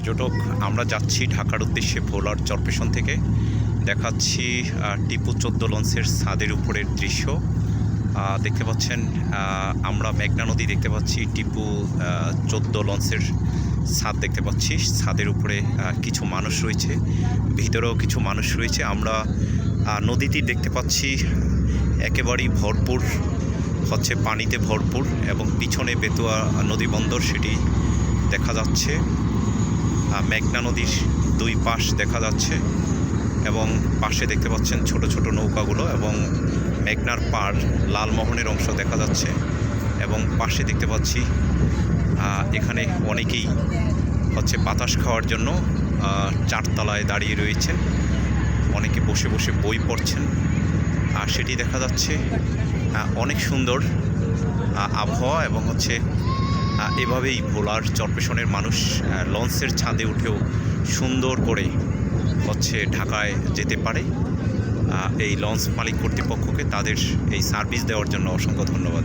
পর্যটক, আমরা যাচ্ছি ঢাকার উদ্দেশ্যে ভোলার চরপেশন থেকে। দেখাচ্ছি টিপু চোদ্দ লঞ্চের ছাদের উপরের দৃশ্য। দেখতে পাচ্ছেন আমরা মেঘনা নদী দেখতে পাচ্ছি, টিপু চোদ্দ লঞ্চের ছাদ দেখতে পাচ্ছি। ছাদের উপরে কিছু মানুষ রয়েছে, ভিতরেও কিছু মানুষ রয়েছে। আমরা নদীটি দেখতে পাচ্ছি, একেবারেই ভরপুর, হচ্ছে পানিতে ভরপুর এবং পিছনে বেতুয়া নদী বন্দর, সেটি দেখা যাচ্ছে। মেঘনা নদীর দুই পাশ দেখা যাচ্ছে এবং পাশে দেখতে পাচ্ছেন ছোট ছোট নৌকাগুলো এবং মেঘনার পাড় লালমোহনের অংশ দেখা যাচ্ছে এবং পাশে দেখতে পাচ্ছি এখানে অনেকেই হচ্ছে বাতাস খাওয়ার জন্য চারতলায় দাঁড়িয়ে রয়েছেন। অনেকে বসে বসে বই পড়ছেন। আর সেটি দেখা যাচ্ছে অনেক সুন্দর আবহাওয়া এবং হচ্ছে এভাবেই ভোলার চরপেশনের মানুষ লঞ্চের ছাদে উঠেও সুন্দর করে হচ্ছে ঢাকায় যেতে পারে। এই লঞ্চ মালিক কর্তৃপক্ষকে তাদের এই সার্ভিস দেওয়ার জন্য অসংখ্য ধন্যবাদ।